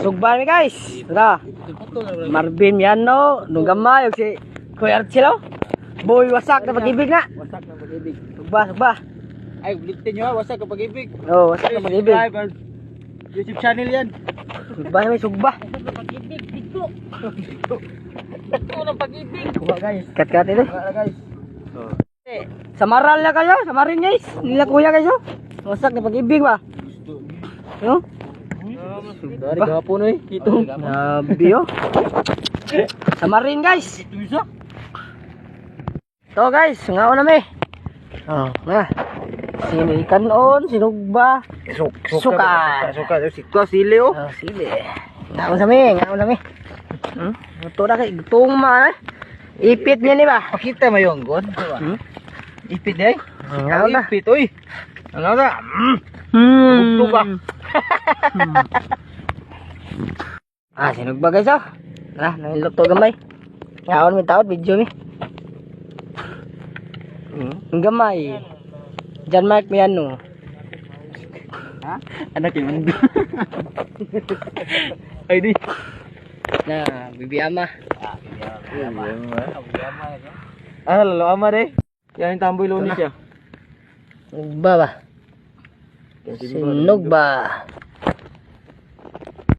Sugban mi guys. Tara. Marvin Miano, nung gamay og si Kuya Archilo. Boy wasak na pag-ibig na. Wasak ng pag-ibig. Sugba, sugba. Ay, ulitin nyo ha, wasak ng pag-ibig. Oh, wasak na pag-ibig. YouTube channel yan. Sugba na may sugba. Pag-ibig, dito. Ito ng pag-ibig. Kuha guys. Kat-kat ito. Kuha na guys. Samaral na kayo, samarin guys. Nila kuya kayo. Wasak na pag-ibig ba? No? Dari gapon eh. Ito. Grabe oh. Samarin guys. So guys, nga na mi. Oh, na. Sino ikanon, sinugba. Suka. Suka. Suka sili oh. Oh, sili. Nga na mi, nga na mi. Hmm? Ito na kay gutong ma. eh. Ipit niya ni ba? Pakita mo yung gon. Hmm? Ipit eh. Nga na. Ipit oy. Ano na? Mm. Hmm. Bugtog ka. Ah, sinugba guys oh. Tara, nangilot to gamay. Ngaon mi taot video mi. Hmm. Gamay. Jan Mark Miano. Ha? Anak yung mundo. Ay di. Na, bibi ama. Ah, lalo ama de. Yan tamboy lo ni siya. Sinugba ba?